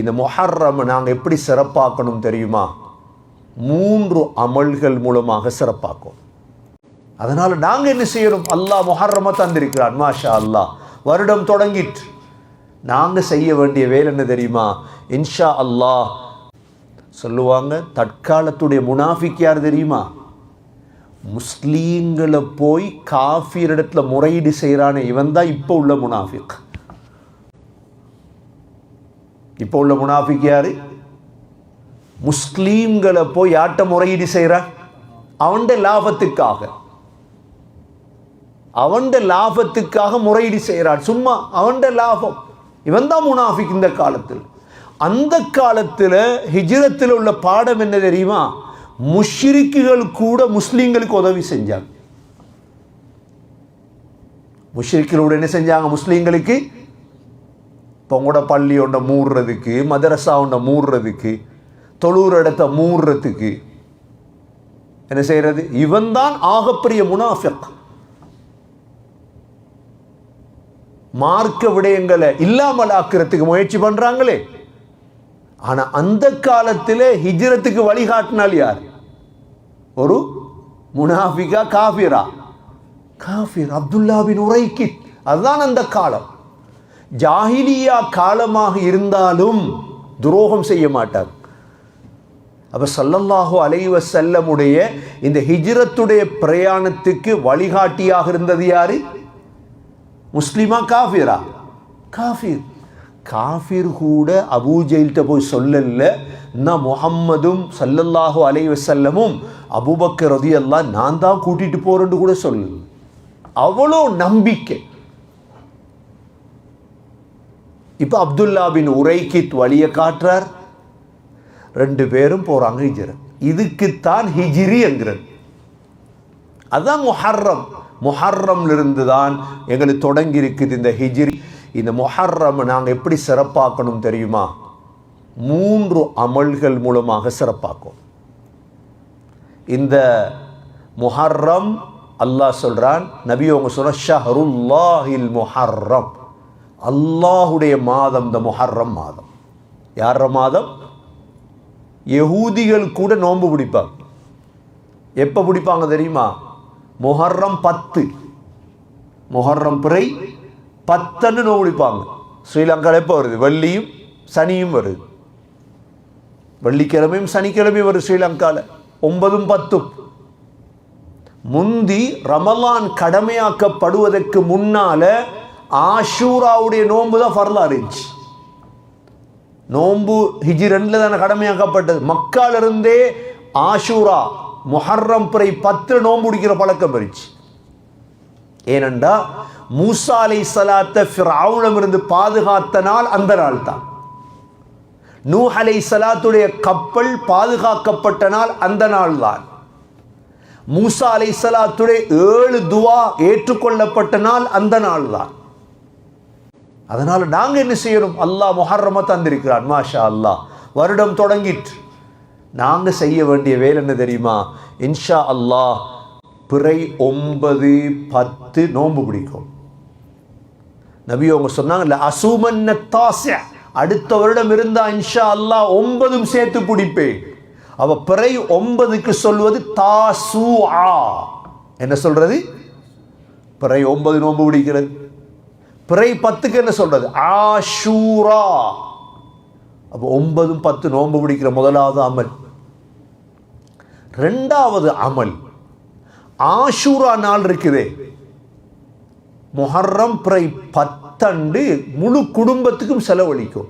இந்த மொஹர்ரம் நாங்கள் எப்படி சிறப்பாக்கணும் தெரியுமா? மூன்று அமல்கள் மூலமாக சிறப்பாக்கும். அதனால் நாங்கள் என்ன செய்யணும்? அல்லாஹ் முஹர்ரம தந்திருக்கிறான் மாஷா அல்லாஹ் வருடம் தொடங்கிட்டு நாங்கள் செய்ய வேண்டிய வேலை என்ன தெரியுமா? இன்ஷா அல்லாஹ் சொல்லுவாங்க தற்காலத்துடைய முனாஃபிக் யார் தெரியுமா? முஸ்லீம்களை போய் காஃபியர் இடத்துல முறையீடு செய்கிறானே இவன் தான் இப்போ உள்ள முனாஃபிக். இப்போ உள்ள முனாஃபிக் யார்? முஸ்லீம்களை போய் யார்கிட்ட முறையீடு செய்கிறான் அவன்ட லாபத்துக்காக. அவன்ட லாபத்துக்காக முறையீடு செய்கிறான் சும்மா அவன்ட லாபம். இவன் தான் முனாஃபிக் இந்த காலத்தில். அந்த காலத்தில் ஹிஜ்ரத்தில் உள்ள பாடம் என்ன தெரியுமா? முஷ்ரிக்குகள் கூட முஸ்லீம்களுக்கு உதவி செஞ்சாங்க. முஷ்ரிக்குகளோட என்ன செஞ்சாங்க? முஸ்லீம்களுக்கு இப்போ உங்களோட பள்ளி ஒன்றை மூடுறதுக்கு மதரசா ஒன்றை மூடுறதுக்கு தொழுற இடத்த மூடுறதுக்கு என்ன செய்யறது? இவன் தான் ஆகப்பெரிய முனாஃபிக். மார்க்க விடயங்களை இல்லாமல் ஆக்கிறதுக்கு முயற்சி பண்றாங்களே. ஆனா அந்த காலத்தில் ஹிஜ்ரத்துக்கு வழிகாட்டினால் யார்? ஒரு முனாஃபிகா காஃபிரா. காஃபிர் அப்துல்லா பின் உரைக்கித். அதுதான் அந்த காலம். ஜாகிலியா காலமாக இருந்தாலும் துரோகம் செய்ய மாட்டார். அப்போ சல்லல்லாஹு அலைவ செல்லமுடைய இந்த ஹிஜ்ரத்துடைய பிரயாணத்துக்கு வழிகாட்டியாக இருந்தது யாரு? முஸ்லிமா காஃபிரா? காஃபிர். காஃபிர் கூட அபூஜெயில்கிட்ட போய் சொல்லல நான் முகம்மதும் சல்லல்லாஹு அலைவ செல்லமும் அபூபக்கர் நான் தான் கூட்டிட்டு போகிறேன்னு கூட சொல்லல. அவ்வளோ நம்பிக்கை. இப்போ அப்துல்லா பின் உரைக்கித் வழியை காட்டுறார். ரெண்டு பேரும் போகிறாங்க ஹிஜ்ரத் இதுக்குத்தான் ஹிஜிரி என்கிறது அதுதான் முஹர்ரம். மொஹர்ரம்லிருந்து தான் எங்களுக்கு தொடங்கி இருக்குது இந்த ஹிஜிரி. இந்த மொஹர்ரம் நாங்கள் எப்படி சிறப்பாக்கணும் தெரியுமா? மூன்று அமல்கள் மூலமாக சிறப்பாக்கும். இந்த முஹர்ரம் அல்லாஹ் சொல்கிறான் நபி அவங்க சொல்கிற ஷஹருல்லாஹில் முஹர்ரம். அல்லாஹுடைய மாதம் இந்த முஹர்ரம் மாதம். யார மாதம்? யகூதிகள் கூட நோன்பு பிடிப்பாங்க. எப்போ பிடிப்பாங்க தெரியுமா? முஹர்ரம் பத்து. முஹர்ரம் பிறை பத்தன்னு நோன்பு பிடிப்பாங்க. ஸ்ரீலங்காவில் எப்போ வருது? வெள்ளியும் சனியும் வருது. வெள்ளிக்கிழமையும் சனிக்கிழமையும் வருது ஸ்ரீலங்காவில் ஒன்பதும் பத்தும். முந்தி ரமலான் கடமையாக்கப்படுவதற்கு முன்னால ஆஷூராவுடைய நோன்பு தான் ஃபர்லா இருந்துச்சு. நோன்பு ஹிஜி ரெண்டில் தானே கடமையாக்கப்பட்டது. மக்காலிருந்தே ஆஷூரா முஹர்ரம் பிறை பத்து நோன்பு பிடிக்கிற பழக்கம் இருந்துச்சு. ஏனென்றா மூசா அலை சலாத்தை ஃபிரௌனிடமிருந்து பாதுகாத்த நாள் அந்த நாள் தான் நூ அலை சலாத்துடைய கப்பல் பாதுகாக்கப்பட்ட நாள் அந்த நாள் தான் மூசா அலை சலாத்துடைய ஏழு துவா ஏற்றுக்கொள்ளப்பட்ட நாள் அந்த நாள் தான் அதனால் நாங்கள் என்ன செய்யணும்? அல்லாஹ் முஹர்ரம தந்திருக்கிறான் மாஷா அல்லாஹ் வருடம் தொடங்கிட்டு நாங்கள் செய்ய வேண்டிய வேலை என்ன தெரியுமா? இன்ஷா அல்லாஹ் பிறை ஒன்பது பத்து நோன்பு பிடிக்கும். நபி அவங்க சொன்னாங்கல்ல அசுமன்ன தாச அடுத்த வருடம் இருந்தால் இன்ஷா அல்லாஹ் ஒன்பதும் சேர்த்து பிடிப்பேன். அவ பிறை ஒன்பதுக்கு சொல்வது தாசு என்ன சொல்றது? பிறை ஒன்பது நோன்பு பிடிக்கிறது. பிறை பத்துக்கு என்ன சொல்றது? ஆஷூரா. அப்போ ஒன்பதும் பத்து நோன்பு பிடிக்கிற முதலாவது அமல். ரெண்டாவது அமல். ஆஷூரா நாள் இருக்குதே. முஹர்ரம் பிறை பத்தண்டு முழு குடும்பத்துக்கும் செலவழிக்கும்.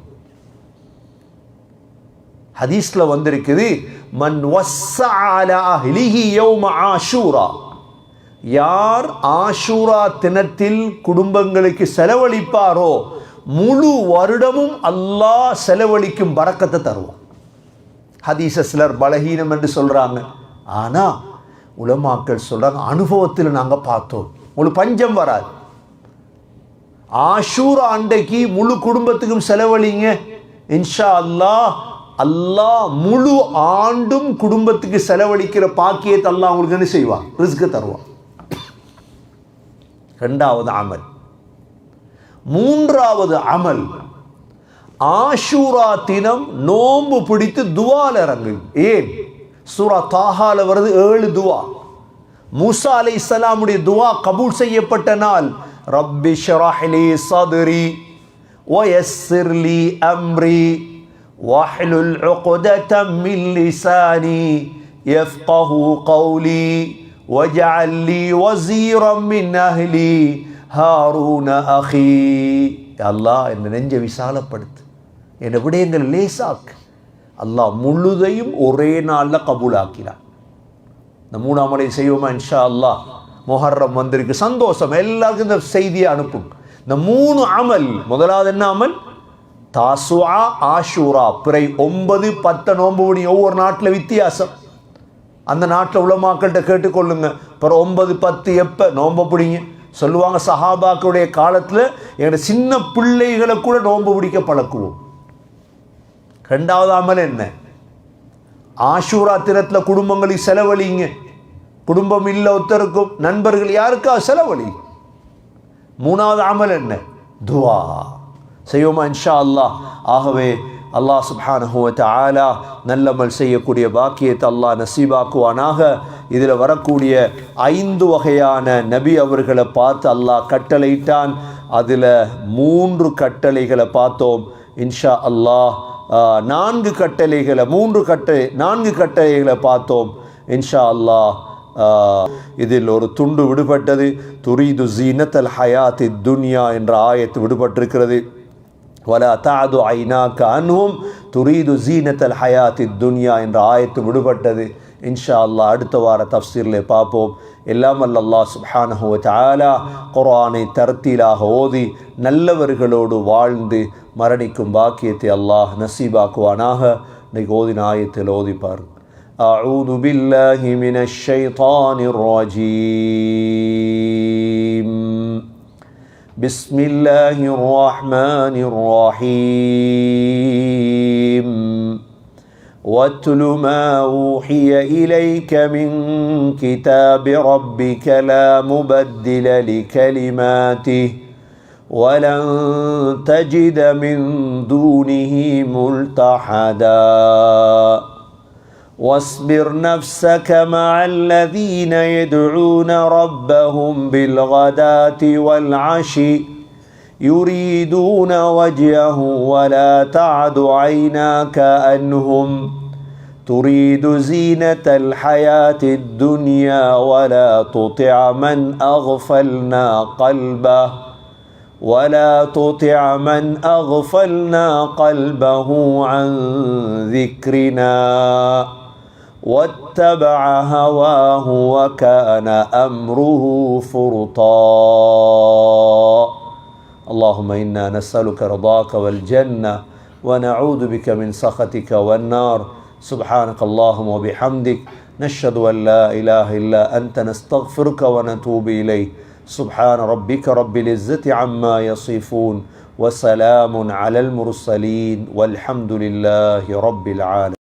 ஹதீஸ்ல வந்திருக்குது மன் வஸ்ஸா அலா அஹ்லிஹி யௌம ஆஷூரா. யார் ஆஷூரா தினத்தில் குடும்பங்களுக்கு செலவழிப்பாரோ முழு வருடமும் அல்லாஹ் செலவழிக்கும் பறக்கத்தை தருவான். ஹதீச சிலர் பலகீனம் என்று சொல்கிறாங்க ஆனால் உலமாக்கள் சொல்கிறாங்க அனுபவத்தில் நாங்கள் பார்த்தோம். முழு பஞ்சம் வராது. ஆஷூரா அண்டைக்கு முழு குடும்பத்துக்கும் செலவழிங்க. இன்ஷா அல்லாஹ் அல்லாஹ் முழு ஆண்டும் குடும்பத்துக்கு செலவழிக்கிற பாக்கியத்தை அல்லாஹ் அவங்களுக்கு என்ன செய்வான்? ரிஸ்க்கு தருவான். ரெண்டாவது அமல். மூன்றாவது அமல் ஆஷூரா தினம் நோம்பு பிடித்து துவால் இறங்கு. ஏன்? சூரா தாஹால வருது ஏழு துவா. மூசா அலை இஸ்லாமுடைய துவா கபூல் செய்யப்பட்ட நாள். ரப்பி ஷராஹ்லி சதுரி ஒயஸ்ஸிர்லி அம்ரி வஹ்லுல் உக்ததம் மின் எஃப் கஹு கௌலி. واجعل لي وزيرا من أهلي هارون أخي அல்லாஹ் என்னை நெஞ்ச விசாலப்படுத்து என்னை விடயங்கள் லேசாக்கு அல்லாஹ் முழுதையும் ஒரே நாளில் கபூலாக்கிறான் இந்த மூணாம் மலை செய்வோமா இன்ஷா அல்லாஹ் மொஹர்ரம் வந்திருக்கு சந்தோஷம் எல்லாருக்கும் இந்த செய்தியை அனுப்பும் இந்த மூணு அமல் முதலாவது என்ன அமல் தாசுவா ஆஷூரா பிறை ஒன்பது பத்து நோன்பு மணி ஒவ்வொரு நாட்டில் வித்தியாசம் அந்த நாட்டில் உலமாக்கள்கிட்ட கேட்டுக்கொள்ளுங்க. அப்புறம் ஒன்பது பத்து எப்போ? நோன்பு பிடிங்க. சொல்லுவாங்க சஹாபாக்களுடைய காலத்தில் எங்களோட சின்ன பிள்ளைகளை கூட நோன்பு பிடிக்க பழக்குவோம். ரெண்டாவது அமல் என்ன? ஆஷூரா தினத்தில் குடும்பங்களுக்கு செலவழிங்க. குடும்பம் இல்லை ஒருத்தருக்கும். நண்பர்கள் யாருக்கா? செலவழி. மூணாவது அமல் என்ன? துவா. செய்வோமா? இன்ஷா அல்லாஹ். ஆகவே அல்லாஹ் சுப்ஹானஹு ஆலா நல்லமல் செய்யக்கூடிய பாக்கியத்தை அல்லாஹ் நசீபாக்குவானாக. இதில் வரக்கூடிய ஐந்து வகையான நபி அவர்களை பார்த்து அல்லாஹ் கட்டளையிட்டான். அதில் மூன்று கட்டளைகளை பார்த்தோம். இன்ஷா அல்லாஹ் நான்கு கட்டளைகளை மூன்று கட்டளை நான்கு கட்டளைகளை பார்த்தோம். இன்ஷா அல்லாஹ் ஆஹ், இதில் ஒரு துண்டு விடுபட்டது. துரீது ஜீனத்தல் ஹயாத்தி துன்யா என்ற ஆயத்து விடுபட்டிருக்கிறது. வலா தாது ஐநாக்க அன்ஹும் துரீது ஜீனத்தல் ஹயாத்தி துன்யா என்ற ஆயத்து விடுபட்டது இன்ஷா அல்லாஹ் அடுத்த வார தஃப்சீரில் பார்ப்போம் எல்லாம் வல்ல அல்லாஹ் சுப்ஹானஹு வ தஆலா குர்ஆனை தர்த்தீலாக ஓதி நல்லவர்களோடு வாழ்ந்து மரணிக்கும் பாக்கியத்தை அல்லாஹ் நசீபாக்குவானாக இன்னைக்கு ஓதின ஆயத்தில் ஓதிப்பார் أعوذ بالله من الشيطان الرجيم بسم الله الرحمن الرحيم واتل ما أوحي إليك من كتاب ربك لا مبدل لكلماته ولن تجد من دونه ملتحدا. واصبر نفسك مع الذين يدعون ربهم بالغداة والعشي يريدون وجهه ولا تعد عيناك عنهم تريد زينة الحياة الدنيا ولا تطع من أغفلنا قلبه ولا تطع من أغفلنا قلبه عن ذكرنا. واتبع هواه وكان أمره فرطا. اللهم إنا نسألك رضاك والجنة ونعوذ بك من سخطك والنار. سبحانك اللهم وبحمدك. نشهد أن لا إله إلا أنت. نستغفرك ونتوب إليك. سبحان ربك رب العزة عما يصفون. وسلام على المرسلين. والحمد لله رب العالمين.